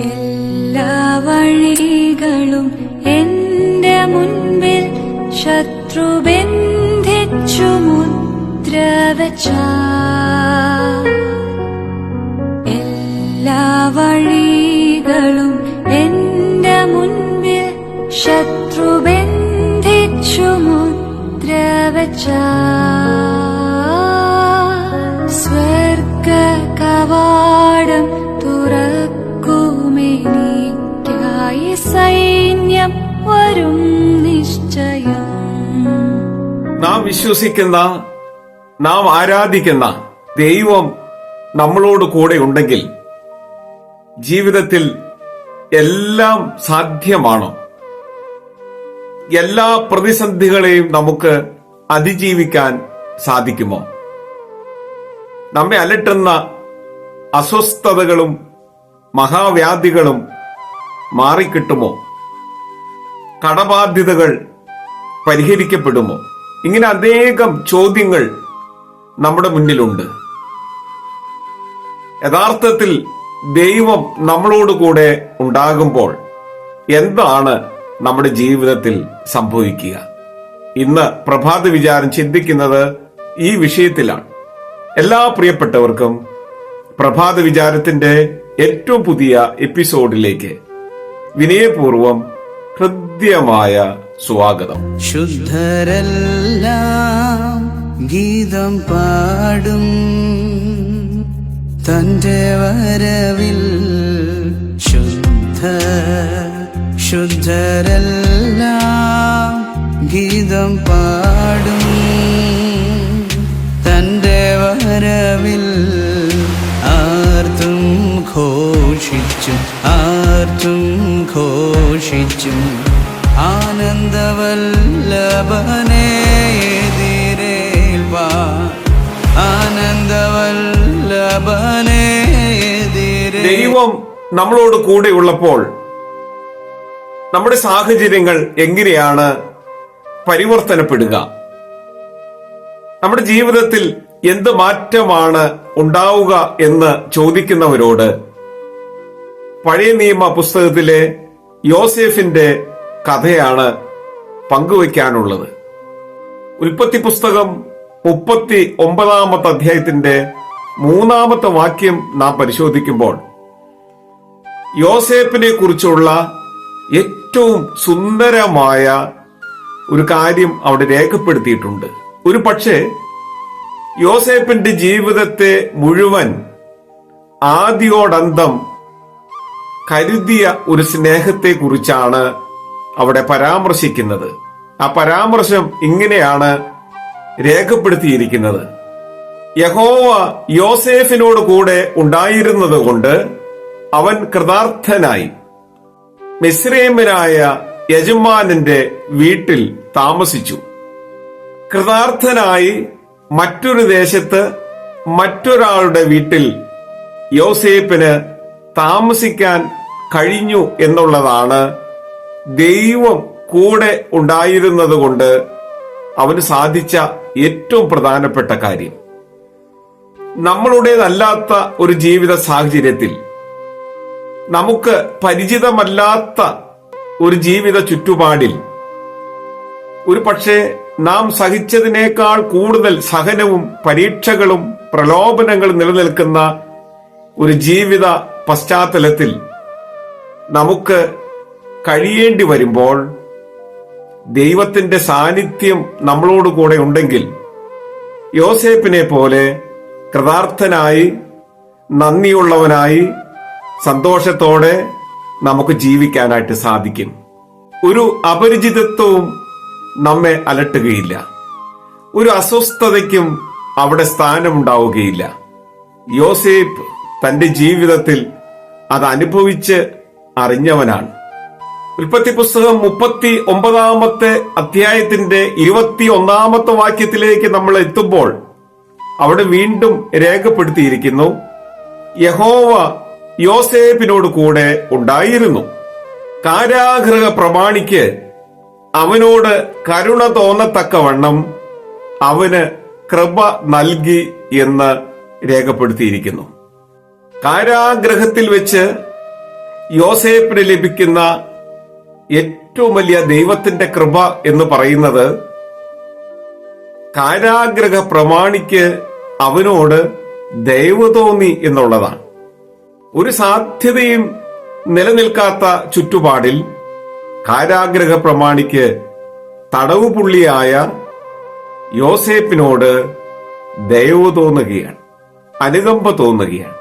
എല്ലാ വഴികളും എന്റെ മുൻപിൽ ശത്രു ബന്ധിച്ചു മുദ്ര വച്ച. എല്ലാ വഴികളും എന്റെ മുൻപിൽ ശത്രു ബന്ധിച്ചു മുദ്ര വച്ച. സ്വർഗ കവാടം നാം വിശ്വസിക്കുന്ന നാം ആരാധിക്കുന്ന ദൈവം നമ്മളോട് കൂടെ ഉണ്ടെങ്കിൽ ജീവിതത്തിൽ എല്ലാം സാധ്യമാണ്? എല്ലാ പ്രതിസന്ധികളെയും നമുക്ക് അതിജീവിക്കാൻ സാധിക്കുമോ? നമ്മെ അലട്ടുന്ന അസ്വസ്ഥതകളും മഹാവ്യാധികളും മാറിക്കിട്ടുമോ? കടബാധ്യതകൾ പരിഹരിക്കപ്പെടുമോ? ഇങ്ങനെ അനേകം ചോദ്യങ്ങൾ നമ്മുടെ മുന്നിലുണ്ട്. യഥാർത്ഥത്തിൽ ദൈവം നമ്മളോട് കൂടെ ഉണ്ടാകുമ്പോൾ എന്താണ് നമ്മുടെ ജീവിതത്തിൽ സംഭവിക്കുക? ഇന്ന് പ്രഭാത വിചാരം ചിന്തിക്കുന്നത് ഈ വിഷയത്തിലാണ്. എല്ലാ പ്രിയപ്പെട്ടവർക്കും പ്രഭാത വിചാരത്തിന്റെ ഏറ്റവും പുതിയ എപ്പിസോഡിലേക്ക് വിനയപൂർവം ഹൃദ്യമായ സ്വാഗതം. ശുദ്ധരെല്ലാം ഗീതം പാടും. തന്റെ വരവിൽ ശുദ്ധ ശുദ്ധരെല്ലാം ഗീതം പാടും. തന്റെ വരവിൽ ആർത്തും ഘോഷിച്ചും ആർത്തും ഘോഷിച്ചും ദൈവം നമ്മളോട് കൂടെ ഉള്ളപ്പോൾ നമ്മുടെ സാഹചര്യങ്ങൾ എങ്ങനെയാണ് പരിവർത്തനപ്പെടുക? നമ്മുടെ ജീവിതത്തിൽ എന്ത് മാറ്റമാണ് ഉണ്ടാവുക എന്ന് ചോദിക്കുന്നവരോട് പഴയ നിയമ പുസ്തകത്തിലെ യോസേഫിന്റെ കഥയാണ് പങ്കുവയ്ക്കാനുള്ളത്. ഉൽപ്പത്തി പുസ്തകം മുപ്പത്തി ഒമ്പതാമത്തെ അധ്യായത്തിന്റെ മൂന്നാമത്തെ വാക്യം നാം പരിശോധിക്കുമ്പോൾ യോസേപ്പിനെ കുറിച്ചുള്ള ഏറ്റവും സുന്ദരമായ ഒരു കാര്യം അവിടെ രേഖപ്പെടുത്തിയിട്ടുണ്ട്. ഒരു പക്ഷേ യോസേപ്പിന്റെ ജീവിതത്തെ മുഴുവൻ ആദ്യോടന്തം കരുതിയ ഒരു സ്നേഹത്തെ കുറിച്ചാണ് അവിടെ പരാമർശിക്കുന്നത്. ആ പരാമർശം ഇങ്ങനെയാണ് രേഖപ്പെടുത്തിയിരിക്കുന്നത്. യഹോവ യോസേഫിനോട് കൂടെ ഉണ്ടായിരുന്നത് കൊണ്ട് അവൻ കൃതാർത്ഥനായി. മിസ്രൈമനായ യജമാനന്റെ വീട്ടിൽ താമസിച്ചു. കൃതാർത്ഥനായി മറ്റൊരു ദേശത്ത് മറ്റൊരാളുടെ വീട്ടിൽ യോസേപ്പിന് താമസിക്കാൻ കഴിഞ്ഞു എന്നുള്ളതാണ് ദൈവം കൂടെ ഉണ്ടായിരുന്നത് കൊണ്ട് അവന് സാധിച്ച ഏറ്റവും പ്രധാനപ്പെട്ട കാര്യം. നമ്മളുടേതല്ലാത്ത ഒരു ജീവിത സാഹചര്യത്തിൽ നമുക്ക് പരിചിതമല്ലാത്ത ഒരു ജീവിത ചുറ്റുപാടിൽ ഒരു പക്ഷേ നാം സഹിച്ചതിനേക്കാൾ കൂടുതൽ സഹനവും പരീക്ഷകളും പ്രലോഭനങ്ങളും നിലനിൽക്കുന്ന ഒരു ജീവിത പശ്ചാത്തലത്തിൽ നമുക്ക് കഴിയേണ്ടി വരുമ്പോൾ ദൈവത്തിന്റെ സാന്നിധ്യം നമ്മളോട് കൂടെ ഉണ്ടെങ്കിൽ യോസേപ്പിനെ പോലെ കൃതാർത്ഥനായി നന്ദിയുള്ളവനായി സന്തോഷത്തോടെ നമുക്ക് ജീവിക്കാനായിട്ട് സാധിക്കും. ഒരു അപരിചിതത്വവും നമ്മെ അലട്ടുകയില്ല. ഒരു അസ്വസ്ഥതയ്ക്കും അവിടെ സ്ഥാനമുണ്ടാവുകയില്ല. യോസേപ്പ് തന്റെ ജീവിതത്തിൽ അത് അനുഭവിച്ച് അറിഞ്ഞവനാണ്. ഉൽപ്പത്തി പുസ്തകം മുപ്പത്തി ഒമ്പതാമത്തെ അധ്യായത്തിന്റെ ഇരുപത്തി ഒന്നാമത്തെ വാക്യത്തിലേക്ക് നമ്മൾ എത്തുമ്പോൾ അവിടെ വീണ്ടും രേഖപ്പെടുത്തിയിരിക്കുന്നു യഹോവ യോസേപ്പിനോട് കൂടെ ഉണ്ടായിരുന്നു. കാരാഗ്രഹ പ്രമാണിക്ക് അവനോട് കരുണ തോന്നത്തക്കവണ്ണം അവന് കൃപ നൽകി എന്ന് രേഖപ്പെടുത്തിയിരിക്കുന്നു. കാരാഗ്രഹത്തിൽ വെച്ച് യോസേപ്പിന് ലഭിക്കുന്ന ഏറ്റവും വലിയ ദൈവത്തിന്റെ കൃപ എന്ന് പറയുന്നത് കാരാഗ്രഹ പ്രമാണിക്ക് അവനോട് ദയവ് തോന്നി എന്നുള്ളതാണ്. ഒരു സാധ്യതയും നിലനിൽക്കാത്ത ചുറ്റുപാടിൽ കാരാഗ്രഹ പ്രമാണിക്ക് തടവുപുള്ളിയായ യോസേപ്പിനോട് ദയവ് തോന്നുകയാണ് അനുകമ്പ തോന്നുകയാണ്.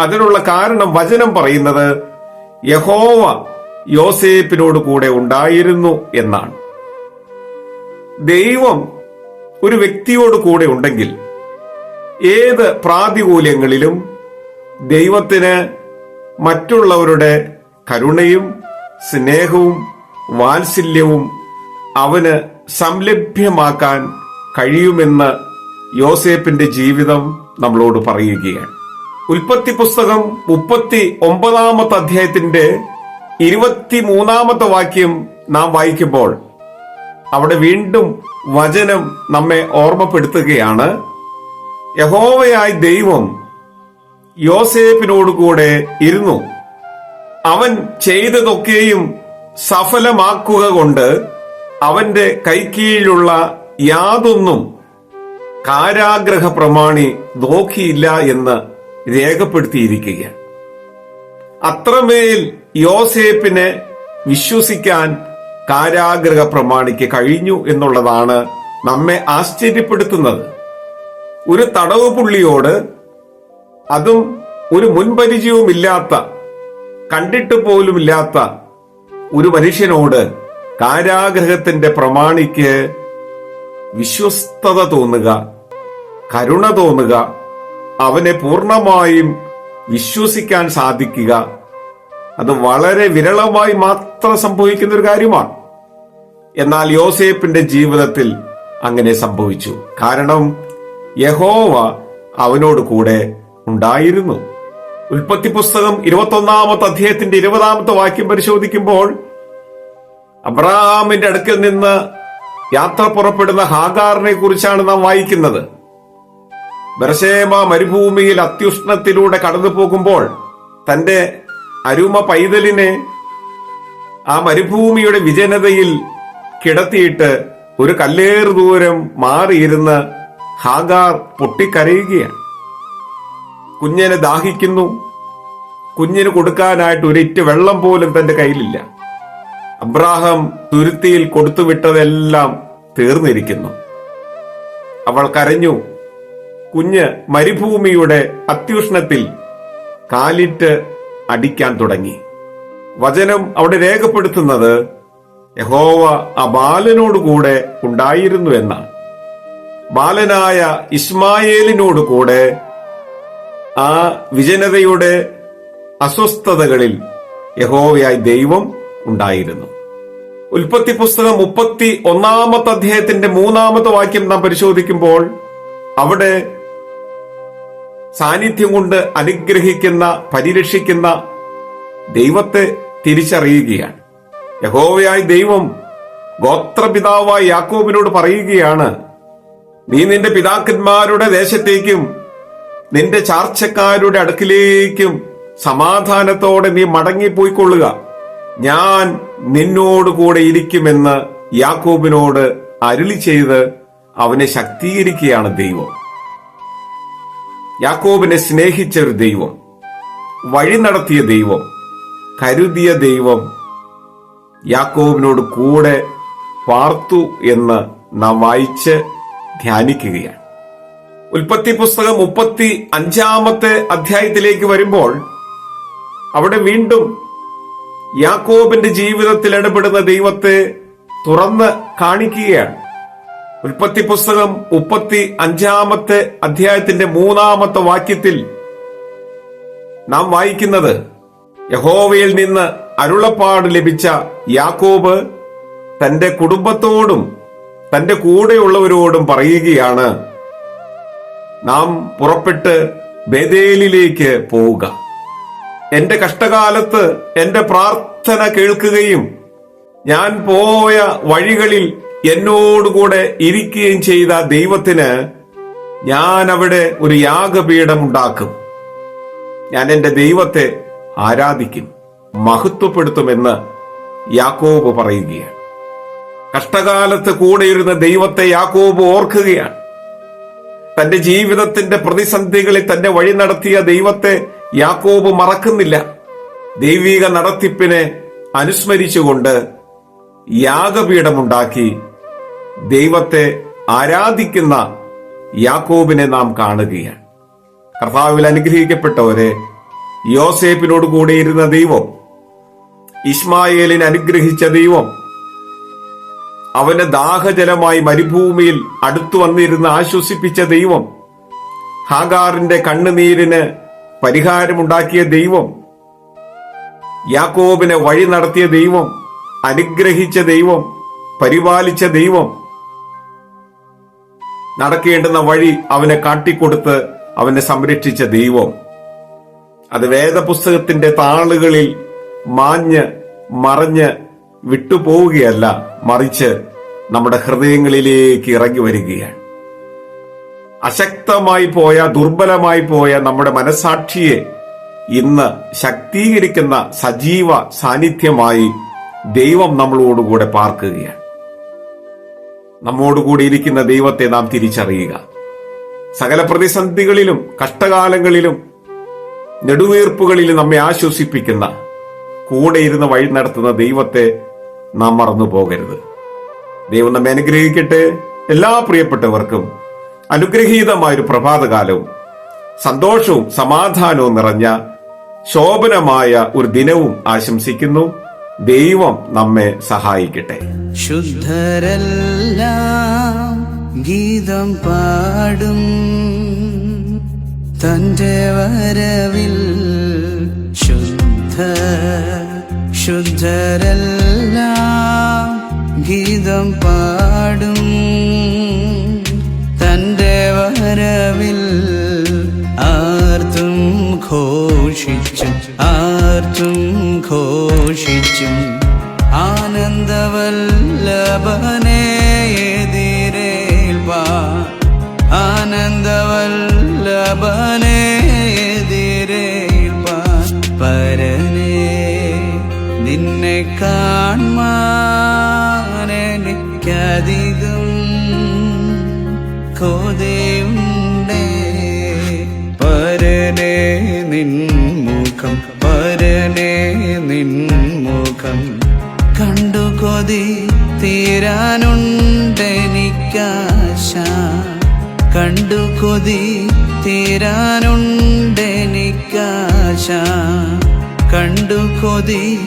അതിനുള്ള കാരണം വചനം പറയുന്നത് യഹോവ യോസേപ്പിനോട് കൂടെ ഉണ്ടായിരുന്നു എന്നാണ്. ദൈവം ഒരു വ്യക്തിയോട് കൂടെ ഉണ്ടെങ്കിൽ ഏത് പ്രാതികൂല്യങ്ങളിലും ദൈവത്തിന് മറ്റുള്ളവരുടെ കരുണയും സ്നേഹവും വാത്സല്യവും അവന് സംലഭ്യമാക്കാൻ കഴിയുമെന്ന് യോസേപ്പിന്റെ ജീവിതം നമ്മളോട് പറയുകയാണ്. ഉൽപ്പത്തി പുസ്തകം മുപ്പത്തി ഒമ്പതാമത്തെ അധ്യായത്തിന്റെ ഇരുപത്തിമൂന്നാമത്തെ വാക്യം നാം വായിക്കുമ്പോൾ അവിടെ വീണ്ടും വചനം നമ്മെ ഓർമ്മപ്പെടുത്തുകയാണ്. യഹോവയായ ദൈവം യോസേപ്പിനോട് കൂടെ ഇരുന്നു. അവൻ ചെയ്തതൊക്കെയും സഫലമാക്കുക കൊണ്ട് അവന്റെ കൈക്കീഴിലുള്ള യാതൊന്നും കാരാഗ്രഹ പ്രമാണി നോക്കിയില്ല എന്ന് രേഖപ്പെടുത്തിയിരിക്കുകയാണ്. അത്രമേൽ യോസേപ്പിനെ വിശ്വസിക്കാൻ കാരാഗ്രഹ പ്രമാണിക്ക് കഴിഞ്ഞു എന്നുള്ളതാണ് നമ്മെ ആശ്ചര്യപ്പെടുത്തുന്നത്. ഒരു തടവ് പുള്ളിയോട് അതും ഒരു മുൻപരിചയവുമില്ലാത്ത കണ്ടിട്ട് പോലുമില്ലാത്ത ഒരു മനുഷ്യനോട് കാരാഗ്രഹത്തിന്റെ പ്രമാണിക്ക് വിശ്വസ്തത തോന്നുക കരുണ തോന്നുക അവനെ പൂർണമായും വിശ്വസിക്കാൻ സാധിക്കുക. അത് വളരെ വിരളമായി മാത്രം സംഭവിക്കുന്ന ഒരു കാര്യമാണ്. എന്നാൽ യോസേപ്പിന്റെ ജീവിതത്തിൽ അങ്ങനെ സംഭവിച്ചു. കാരണം യഹോവ അവനോട് കൂടെ ഉണ്ടായിരുന്നു. ഉൽപ്പത്തി പുസ്തകം ഇരുപത്തൊന്നാമത്തെ അധ്യായത്തിന്റെ ഇരുപതാമത്തെ വാക്യം പരിശോധിക്കുമ്പോൾ അബ്രഹാമിന്റെ അടുക്കൽ നിന്ന് യാത്ര പുറപ്പെടുന്ന ഹാഗാറിനെ കുറിച്ചാണ് നാം വായിക്കുന്നത്. ബർശേമ മരുഭൂമിയിൽ അത്യുഷ്ണത്തിലൂടെ കടന്നു പോകുമ്പോൾ തന്റെ അരുമ പൈതലിനെ ആ മരുഭൂമിയുടെ വിജനതയിൽ കിടത്തിയിട്ട് ഒരു കല്ലേർ ദൂരം മാറിയിരുന്ന് ഹാഗാർ പൊട്ടിക്കരയുകയാണ്. കുഞ്ഞിനെ ദാഹിക്കുന്നു. കുഞ്ഞിന് കൊടുക്കാനായിട്ട് ഒരിറ്റ് വെള്ളം പോലും തന്റെ കയ്യിലില്ല. അബ്രാഹം തുരുത്തിയിൽ കൊടുത്തുവിട്ടതെല്ലാം തീർന്നിരിക്കുന്നു. അവൾ കരഞ്ഞു. കുഞ്ഞ് മരുഭൂമിയുടെ അത്യുഷ്ണത്തിൽ കാലിട്ട് അടിക്കാൻ തുടങ്ങി. വചനം അവിടെ രേഖപ്പെടുത്തുന്നത് യഹോവ ആ ബാലനോടുകൂടെ ഉണ്ടായിരുന്നു എന്നാണ്. ബാലനായ ഇസ്മായേലിനോട് കൂടെ ആ വിജനതയുടെ അസ്വസ്ഥതകളിൽ യഹോവയായി ദൈവം ഉണ്ടായിരുന്നു. ഉൽപ്പത്തി പുസ്തകം മുപ്പത്തി ഒന്നാമത്തെ അധ്യായത്തിന്റെ മൂന്നാമത്തെ വാക്യം നാം പരിശോധിക്കുമ്പോൾ അവിടെ സാന്നിധ്യം കൊണ്ട് അനുഗ്രഹിക്കുന്ന പരിരക്ഷിക്കുന്ന ദൈവത്തെ തിരിച്ചറിയുകയാണ്. യഹോവയായ ദൈവം ഗോത്രപിതാവായ യാക്കോബിനോട് പറയുകയാണ് നീ നിന്റെ പിതാക്കന്മാരുടെ ദേശത്തേക്കും നിന്റെ ചാർച്ചക്കാരുടെ അടുക്കിലേക്കും സമാധാനത്തോടെ നീ മടങ്ങിപ്പോയിക്കൊള്ളുക. ഞാൻ നിന്നോട് കൂടെ ഇരിക്കുമെന്ന് യാക്കോബിനോട് അരുളി ചെയ്ത് അവനെ ശക്തീകരിക്കുകയാണ് ദൈവം. യാക്കോബിനെ സ്നേഹിച്ച ഒരു ദൈവം വഴി നടത്തിയ ദൈവം കരുതിയ ദൈവം യാക്കോബിനോട് കൂടെ പാർത്തു എന്ന് നാം വായിച്ച് ധ്യാനിക്കുകയാണ്. ഉൽപ്പത്തി പുസ്തകം മുപ്പത്തി അഞ്ചാമത്തെ അധ്യായത്തിലേക്ക് വരുമ്പോൾ അവിടെ വീണ്ടും യാക്കോബിന്റെ ജീവിതത്തിൽ ഇടപെടുന്ന ദൈവത്തെ തുറന്ന് കാണിക്കുകയാണ്. ഉൽപ്പത്തി പുസ്തകം മുപ്പത്തി അഞ്ചാമത്തെ അധ്യായത്തിന്റെ മൂന്നാമത്തെ വാക്യത്തിൽ നാം വായിക്കുന്നത് യഹോവയിൽ നിന്ന് അരുളപ്പാട് ലഭിച്ച യാക്കോബ് തന്റെ കുടുംബത്തോടും തന്റെ കൂടെയുള്ളവരോടും പറയുകയാണ് നാം പുറപ്പെട്ട് ബേദേലിലേക്ക് പോവുക. എന്റെ കഷ്ടകാലത്ത് എന്റെ പ്രാർത്ഥന കേൾക്കുകയും ഞാൻ പോയ വഴികളിൽ എന്നോടുകൂടെ ഇരിക്കുകയും ചെയ്ത ദൈവത്തിന് ഞാൻ അവിടെ ഒരു യാഗപീഠം ഉണ്ടാക്കും. ഞാൻ എന്റെ ദൈവത്തെ ആരാധിക്കും മഹത്വപ്പെടുത്തുമെന്ന് യാക്കോബ് പറയുകയാണ്. കഷ്ടകാലത്ത് കൂടെയിരുന്ന ദൈവത്തെ യാക്കോബ് ഓർക്കുകയാണ്. തന്റെ ജീവിതത്തിന്റെ പ്രതിസന്ധികളിൽ തന്നെ വഴി നടത്തിയ ദൈവത്തെ യാക്കോബ് മറക്കുന്നില്ല. ദൈവിക നടത്തിപ്പിനെ അനുസ്മരിച്ചുകൊണ്ട് യാഗപീഠമുണ്ടാക്കി ദൈവത്തെ ആരാധിക്കുന്ന യാക്കോബിനെ നാം കാണുകയാണ്. കർത്താവിൽ അനുഗ്രഹിക്കപ്പെട്ടവരെ യോസേപ്പിനോട് കൂടിയിരുന്ന ദൈവം ഇസ്മായേലിന് അനുഗ്രഹിച്ച ദൈവം അവന് ദാഹജലമായി മരുഭൂമിയിൽ അടുത്തു വന്നിരുന്ന് ആശ്വസിപ്പിച്ച ദൈവം ഹാഗാറിന്റെ കണ്ണുനീരിന് പരിഹാരമുണ്ടാക്കിയ ദൈവം യാക്കോബിനെ വഴി നടത്തിയ ദൈവം അനുഗ്രഹിച്ച ദൈവം പരിപാലിച്ച ദൈവം നടക്കേണ്ടുന്ന വഴി അവനെ കാട്ടിക്കൊടുത്ത് അവനെ സംരക്ഷിച്ച ദൈവം. അത് വേദപുസ്തകത്തിന്റെ താളുകളിൽ മാഞ്ഞ് മറഞ്ഞ് വിട്ടുപോവുകയല്ല മറിച്ച് നമ്മുടെ ഹൃദയങ്ങളിലേക്ക് ഇറങ്ങി വരികയാണ്. അശക്തമായി പോയ ദുർബലമായി പോയ നമ്മുടെ മനസാക്ഷിയെ ഇന്ന് ശക്തീകരിക്കുന്ന സജീവ സാന്നിധ്യമായി ദൈവം നമ്മളോടുകൂടെ പാർക്കുകയാണ്. നമ്മോടുകൂടി ഇരിക്കുന്ന ദൈവത്തെ നാം തിരിച്ചറിയുക. സകല പ്രതിസന്ധികളിലും കഷ്ടകാലങ്ങളിലും നെടുവീർപ്പുകളിലും നമ്മെ ആശ്വസിപ്പിക്കുന്ന കൂടെ ഇരുന്ന് വഴി നടത്തുന്ന ദൈവത്തെ നാം മറന്നു പോകരുത്. ദൈവം നമ്മെ അനുഗ്രഹിക്കട്ടെ. എല്ലാ പ്രിയപ്പെട്ടവർക്കും അനുഗ്രഹീതമായൊരു പ്രഭാതകാലവും സന്തോഷവും സമാധാനവും നിറഞ്ഞ ശോഭനമായ ഒരു ദിനവും ആശംസിക്കുന്നു. ദൈവം നമ്മെ സഹായിക്കട്ടെ. ശുദ്ധരെല്ലാം ഗീതം പാടും. തന്റെ വരവിൽ ശുദ്ധ ശുദ്ധരെല്ലാം ഗീതം പാടും. തന്റെ വരവിൽ ഘോഷിച്ചും ആർത്തും ഘോഷിച്ചും. ആനന്ദവല്ലഭനെ എതിരേൽപ്പാൻ ആനന്ദവല്ലഭനെ പരനെ നിന്നെ കാൺമാനെനിക്കധികം കൊതയുണ്ടേ നിൻമുഖം വരണേ നിൻമുഖം കണ്ടു കൊതി തീരാനുണ്ടെനിക്കാശ. കണ്ടു കൊതി തീരാനുണ്ടെനിക്കാശ. കണ്ടു കൊതി